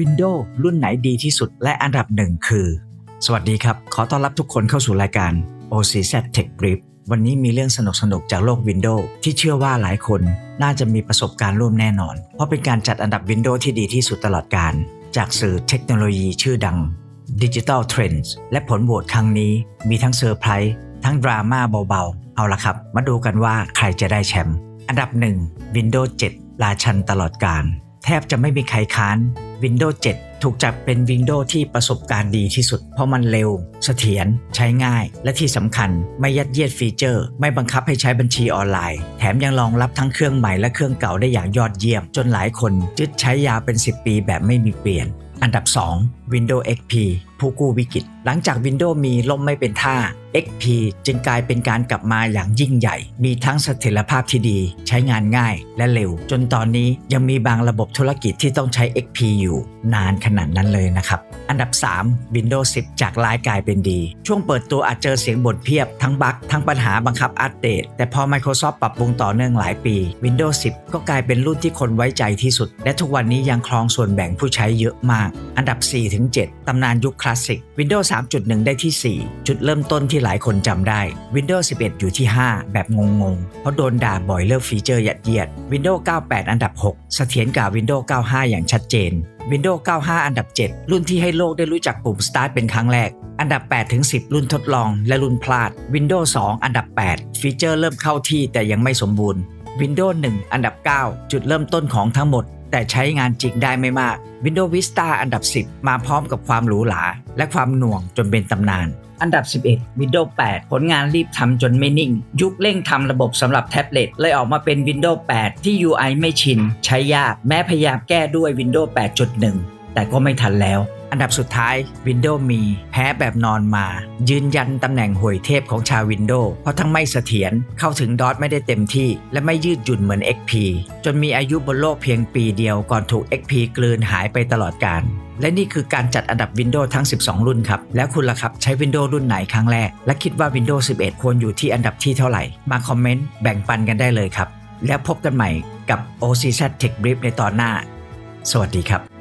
Windows รุ่นไหนดีที่สุดและอันดับหนึ่งคือ สวัสดีครับ ขอต้อนรับทุกคนเข้าสู่รายการ OCZ Tech Brief วันนี้มีเรื่องสนุกๆจากโลก Windows ที่เชื่อว่าหลายคนน่าจะมีประสบการณ์ร่วมแน่นอน เพราะเป็นการจัดอันดับ Windows ที่ดีที่สุดตลอดการ จากสื่อเทคโนโลยีชื่อดัง Digital Trends และผลโหวตครั้งนี้มีทั้งเซอร์ไพรส์ทั้งดราม่าเบาๆ เอาละครับ มาดูกันว่าใครจะได้แชมป์อันดับ1 Windows 7 ราชันตลอดการ แทบจะไม่มีใครค้าน Windows 7 ถูกจัดเป็น Windows ที่ประสบการณ์ดีที่สุด เพราะมันเร็ว เสถียร ใช้ง่าย และที่สำคัญไม่ยัดเยียดฟีเจอร์ ไม่บังคับให้ใช้บัญชีออนไลน์ แถมยังรองรับทั้งเครื่องใหม่และเครื่องเก่าได้อย่างยอดเยี่ยม จนหลายคนจึดใช้ยาวเป็น 10 ปีแบบไม่มีเปลี่ยน อันดับ 2 Windows XP ผู้กู้วิกฤต หลังจาก Windows มีล่มไม่เป็นท่า XP จึงกลายเป็นการกลับมาอย่างยิ่งใหญ่ มีทั้งเสถียรภาพที่ดี ใช้งานง่ายและเร็ว จนตอนนี้ยังมีบางระบบธุรกิจที่ต้องใช้ XP อยู่ นานขนาดนั้นเลยนะครับ อันดับ 3 Windows 10 จากร้ายกลายเป็นดี ช่วงเปิดตัวอาจเจอเสียงบ่นเพียบ ทั้งบั๊กทั้งปัญหาบังคับอัปเดต แต่พอ Microsoft ปรับปรุงต่อเนื่องหลายปี Windows 10 ก็กลายเป็นรุ่นที่คนไว้ใจที่สุด และทุกวันนี้ยังครองส่วนแบ่งผู้ใช้เยอะมากอันดับ4-7ตำนานยุคคลาสสิก Windows 3.1 ได้ที่ 4 จุดเริ่มต้นที่หลายคนจำได้ Windows 11 อยู่ที่ 5 แบบงงๆ เพราะโดนด่าบ่อยเรื่องฟีเจอร์ยัดเยียด Windows 98 อันดับ 6 เสถียรกว่า Windows 95 อย่างชัดเจน Windows 95 อันดับ 7 รุ่นที่ให้โลกได้รู้จักปุ่ม Start เป็นครั้งแรก อันดับ 8 ถึง 10 รุ่นทดลอง และรุ่นพลาด Windows 2 อันดับ 8 ฟีเจอร์เริ่มเข้าที่แต่ยังไม่สมบูรณ์ Windows 1 อันดับ 9 จุดเริ่มต้นของทั้งหมด แต่ใช้งานจริงได้ไม่มาก Windows Vista อันดับ 10 มาพร้อมกับความหรูหราและความหน่วงจนเป็นตำนาน อันดับ 11 Windows 8 ผลงานรีบทำจนไม่นิ่ง ยุคเร่งทำระบบสำหรับแท็บเล็ตเลยออกมาเป็น Windows 8 ที่ UI ไม่ชิน ใช้ยากแม้พยายามแก้ด้วย Windows 8.1 แต่ก็ไม่ทันแล้ว อันดับสุดท้าย Windows มีแพ้แบบนอนมา ยืนยันตำแหน่งห่วยเทพของชาว Windows เพราะทั้งไม่เสถียรเข้าถึงดอทไม่ได้เต็มที่ และไม่ยืดหยุ่นเหมือน XP จนมีอายุบนโลกเพียงปีเดียวก่อนถูก XP กลืนหายไปตลอดกาลและนี่คือการจัดอันดับ Windows ทั้ง 12 รุ่นครับ แล้วคุณล่ะครับใช้ Windows รุ่นไหนครั้งแรก และคิดว่า Windows 11 ควรอยู่ที่อันดับที่เท่าไหร่ มาคอมเมนต์แบ่งปันกันได้เลยครับ แล้วพบกันใหม่กับ OCZ Tech Brief ในตอนหน้า สวัสดีครับ